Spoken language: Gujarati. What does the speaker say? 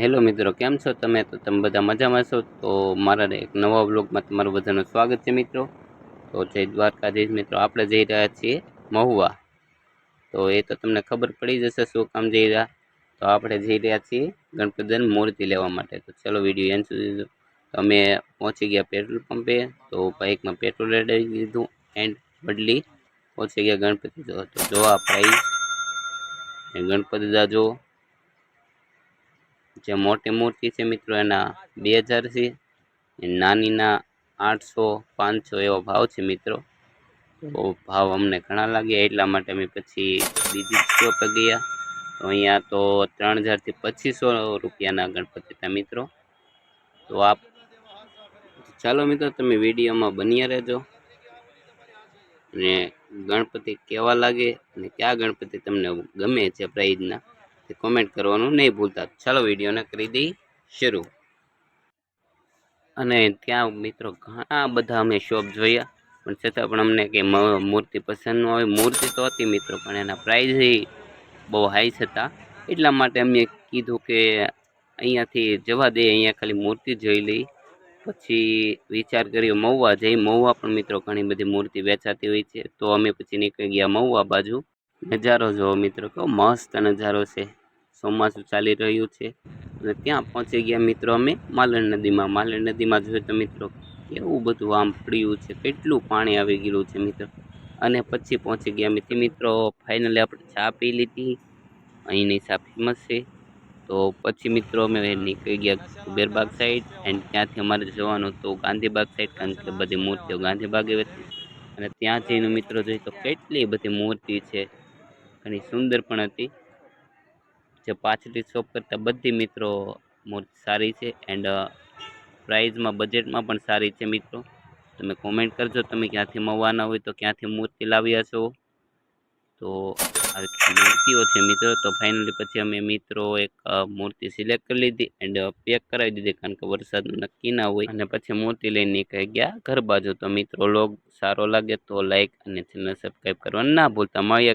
હેલો મિત્રો, કેમ છો તમે? તો તમે બધા મજામાં છો? તો મારા એક નવા બ્લોગમાં તમારું બધાનું સ્વાગત છે મિત્રો. તો જય દ્વારકાધીશ મિત્રો, આપણે જઈ રહ્યા છીએ મહુવા. તો એ તો તમને ખબર પડી જશે શું કામ જઈ રહ્યા. તો આપણે જઈ રહ્યા છીએ ગણપતિદાન મૂર્તિ લેવા માટે. તો ચલો વીડિયો એન સુધી અમે પહોંચી ગયા પેટ્રોલ પંપે. તો બાઇકમાં પેટ્રોલ રેડાવી દીધું એન્ડ બદલી પહોંચી ગયા ગણપતિ જો તો જો આ પ્રાઇસ ગણપતિ દાદા જે મોટી મૂર્તિ છે મિત્રો, એના બે હજાર છે. નાનીના આઠસો, પાંચસો એવો ભાવ છે મિત્રો. તો ભાવ અમને ઘણા લાગ્યા, એટલા માટે અમે પછી બીજી શોપે ગયા. તો અહીંયા તો ત્રણ હજારથી પચીસો રૂપિયાના ગણપતિ હતા મિત્રો. તો આપ ચાલો મિત્રો, તમે વિડીયોમાં બન્યા રહેજો. અને ગણપતિ કેવા લાગે અને કયા ગણપતિ તમને ગમે છે પ્રાઇઝના? તે કોમેન્ટ કરવાનું નહીં ભૂલતા. ચાલો વિડીયોને કરી દઈ શરૂ. અને ત્યાં મિત્રો ઘણા બધા અમે શોપ જોયા. પણ છતાં પણ અમને કે મૂર્તિ પસંદ ન આવી મૂર્તિ તો હતી મિત્રો, પણ એના પ્રાઇઝ બહુ હાઈ હતા. એટલા માટે અમે કીધું કે અહીંયાથી જવા દે અહીંયા ખાલી મૂર્તિ જોઈ લઈ પછી વિચાર કર્યો મહુવા જઈ. મહુવા પણ મિત્રો ઘણી બધી મૂર્તિ વેચાતી હોય છે. તો અમે પછી નીકળી ગયા મહુવા બાજુ. નજારો જોવો મિત્રો, કેવો મસ્ત નજારો છે. ચોમાસું ચાલી રહ્યું છે. અને ત્યાં પહોંચી ગયા મિત્રો અમે માલણ નદીમાં. માલણ નદીમાં જોયું તો મિત્રો કેવું બધું આમ પડ્યું છે. કેટલું પાણી આવી ગયેલું છે મિત્રો. અને પછી પહોંચી ગયા અમે. મિત્રો ફાઇનલી આપણે ચા પી લીધી. અહીંની ચા ફેમસ છે. તો પછી મિત્રો અમે નીકળી ગયા કુબેરબાગ સાઈડ એન્ડ ત્યાંથી અમારે જવાનું હતું ગાંધીબાગ સાઈડ કારણ કે બધી મૂર્તિઓ ગાંધીબાગે હતી. અને ત્યાં જઈને મિત્રો જોઈએ તો કેટલી બધી મૂર્તિ છે. ઘણી સુંદર પણ હતી. જે પાછલી શોપ કરતાં બધી મિત્રો મૂર્તિ સારી છે એન્ડ પ્રાઇઝમાં બજેટમાં પણ સારી છે મિત્રો. તમે કોમેન્ટ કરજો તમે ક્યાંથી મળવાના હોય તો ક્યાંથી મૂર્તિ લાવ્યા છો તો આ મૂર્તિઓ છે મિત્રો. તો ફાઇનલી પછી અમે મિત્રો એક મૂર્તિ સિલેક્ટ કરી લીધી એન્ડ પેક કરાવી દીધી કારણ કે વરસાદનું નક્કી ના હોય. અને પછી મૂર્તિ લઈને નીકળી ગયા ઘર બાજુ. તો મિત્રો, લોગ સારો લાગે તો લાઈક અને ચેનલ સબસ્ક્રાઈબ કરવાનું ના ભૂલતા. મળીએ